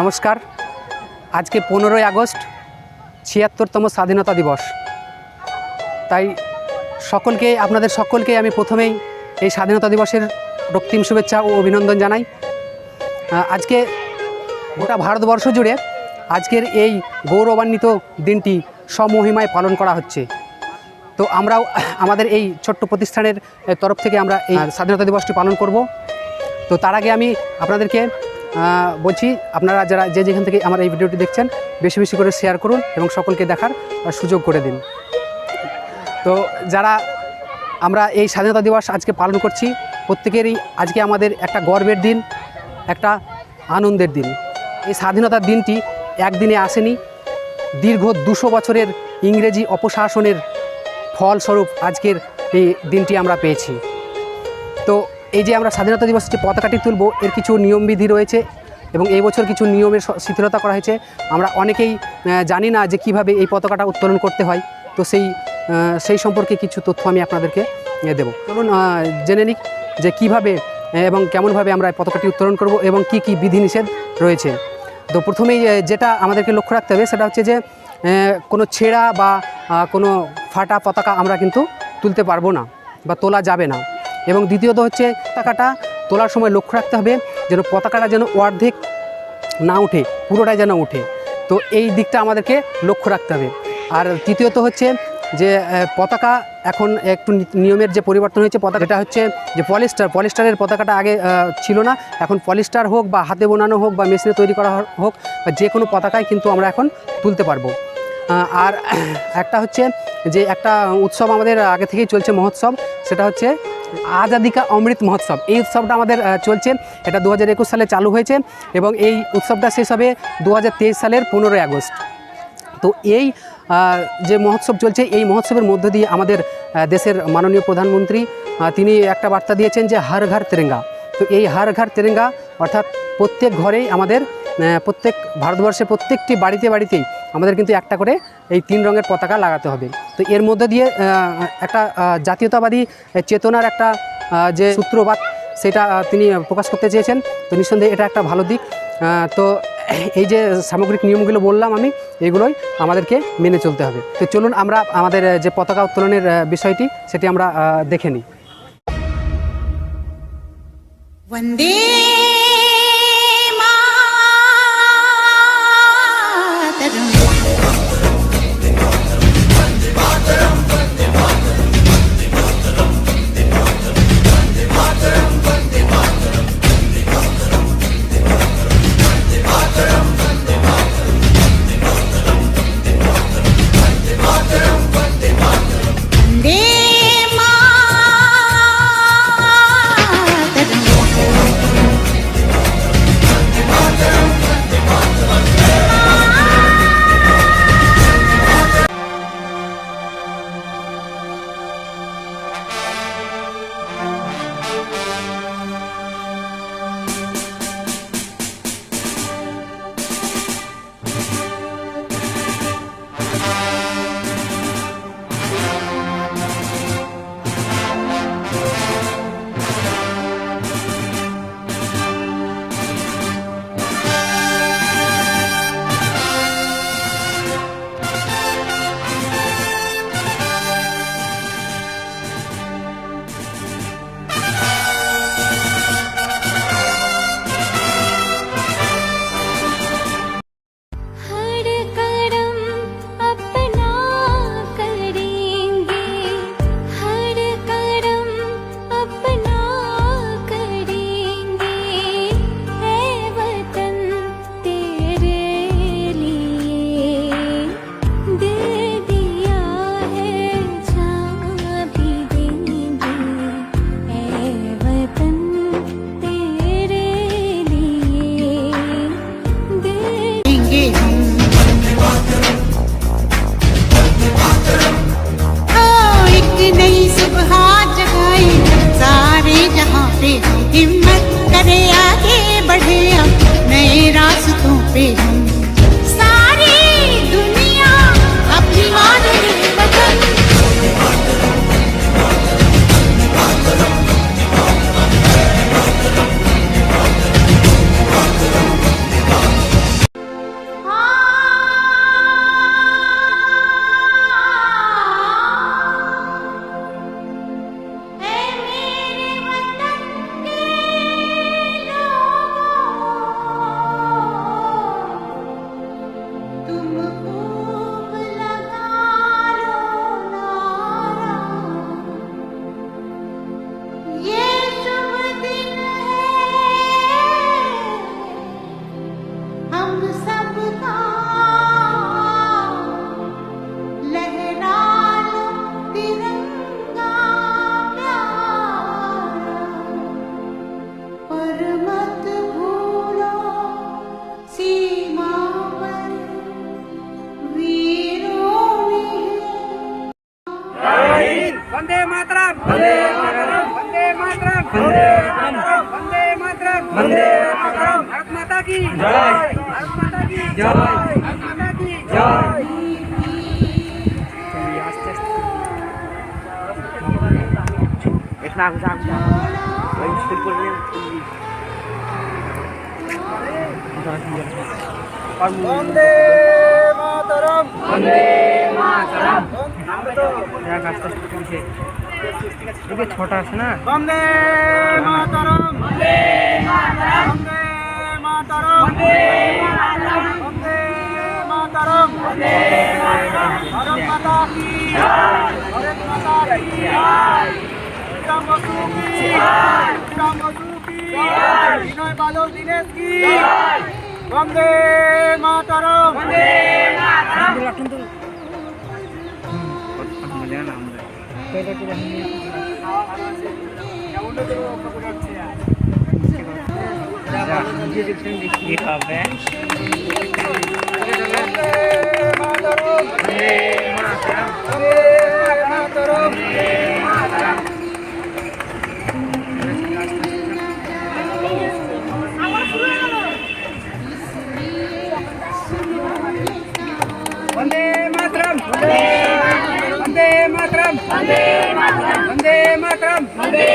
নমস্কার। আজকে পনেরোই আগস্ট, ছিয়াত্তরতম স্বাধীনতা দিবস। তাই সকলকে, আপনাদের সকলকে আমি প্রথমেই এই স্বাধীনতা দিবসের রক্তিম শুভেচ্ছা ও অভিনন্দন জানাই। আজকে গোটা ভারতবর্ষ জুড়ে আজকের এই গৌরবান্বিত দিনটি সমহিমায় পালন করা হচ্ছে। তো আমরাও আমাদের এই ছোট্ট প্রতিষ্ঠানের তরফ থেকে আমরা এই স্বাধীনতা দিবসটি পালন করব। তো তার আগে আমি আপনাদেরকে বলছি আপনারা যারা যে যেখান থেকে আমার এই ভিডিওটি দেখছেন, বেশি বেশি করে শেয়ার করুন এবং সকলকে দেখার সুযোগ করে দিন। তো যারা আমরা এই স্বাধীনতা দিবস আজকে পালন করছি, প্রত্যেকেরই আজকে আমাদের একটা গর্বের দিন, একটা আনন্দের দিন। এই স্বাধীনতার দিনটি একদিনে আসেনি, দীর্ঘ দুশো বছরের ইংরেজি অপশাসনের ফলস্বরূপ আজকের এই দিনটি আমরা পেয়েছি। এই যে আমরা স্বাধীনতা দিবস যে পতাকাটি তুলব, এর কিছু নিয়মবিধি রয়েছে এবং এই বছর কিছু নিয়মের শিথিলতা করা হয়েছে। আমরা অনেকেই জানি না যে কীভাবে এই পতাকাটা উত্তোলন করতে হয়। তো সেই সেই সম্পর্কে কিছু তথ্য আমি আপনাদেরকে দেব। চলুন জেনে নিক যে কীভাবে এবং কেমনভাবে আমরা পতাকাটি উত্তোলন করব এবং কি কি বিধিনিষেধ রয়েছে। তো প্রথমেই যেটা আমাদেরকে লক্ষ্য রাখতে হবে সেটা হচ্ছে যে কোনো ছেঁড়া বা কোনো ফাটা পতাকা আমরা কিন্তু তুলতে পারব না বা তোলা যাবে না। এবং দ্বিতীয়ত হচ্ছে পতাকাটা তোলার সময় লক্ষ্য রাখতে হবে যেন পতাকাটা যেন অর্ধেক না উঠে, পুরোটাই যেন উঠে। তো এই দিকটা আমাদেরকে লক্ষ্য রাখতে হবে। আর তৃতীয়ত হচ্ছে যে পতাকা এখন একটু নিয়মের যে পরিবর্তন হয়েছে, পতাকা এটা হচ্ছে যে পলিস্টার, পলিস্টারের পতাকাটা আগে ছিল না। এখন পলিস্টার হোক বা হাতে বোনানো হোক বা মেশিনে তৈরি করা হোক বা যে কোনো পতাকায় কিন্তু আমরা এখন তুলতে পারব। আর একটা হচ্ছে যে, একটা উৎসব আমাদের আগে থেকেই চলছে মহোৎসব, সেটা হচ্ছে আজাদিকা অমৃত মহোৎসব। এই উৎসবটা আমাদের চলছে। এটা দু হাজার একুশ সালে চালু হয়েছে এবং এই উৎসবটা শেষ হবে দু হাজার তেইশ সালের পনেরোই আগস্ট। তো এই যে মহোৎসব চলছে, এই মহোৎসবের মধ্য দিয়ে আমাদের দেশের মাননীয় প্রধানমন্ত্রী তিনি একটা বার্তা দিয়েছেন যে হার ঘর তেরেঙ্গা। তো এই হার ঘর তেরেঙ্গা অর্থাৎ প্রত্যেক ঘরেই আমাদের প্রত্যেক ভারতবর্ষের প্রত্যেকটি বাড়িতে বাড়িতেই আমাদের কিন্তু একটা করে এই তিন রঙের পতাকা লাগাতে হবে। তো এর মধ্য দিয়ে একটা জাতীয়তাবাদী চেতনার একটা যে সূত্রপাত, সেটা তিনি প্রকাশ করতে চেয়েছেন। তো নিঃসন্দেহে এটা একটা ভালো দিক। তো এই যে সামগ্রিক নিয়মগুলো বললাম আমি, এগুলোই আমাদেরকে মেনে চলতে হবে। তো চলুন আমরা আমাদের যে পতাকা উত্তোলনের বিষয়টি, সেটি আমরা দেখে নিই। वंदे मातरम भारत माता की। जय। भारत माता की। जय। भारत माता की। जय। इतना कुछ आप वही शुरू कर रहे वंदे মাতরম। বন্দে মাতরম। দেখ আস্তে আস্তে তুলছে এদিকে ছটা আছে না? বন্দে মাতরম। বন্দে মাতরম। বন্দে মাতরম। বন্দে মাতরম। বন্দে মাতরম। বন্দে মাতরম। ভারত মাতা কি জয় ভারত মাতা কি জয় শ্রীরাম বসু কি জয় শ্রীরাম বসু কি জয়। বিনয় বাদল দীনেশ কি জয়। বন্দে वंदे Matam!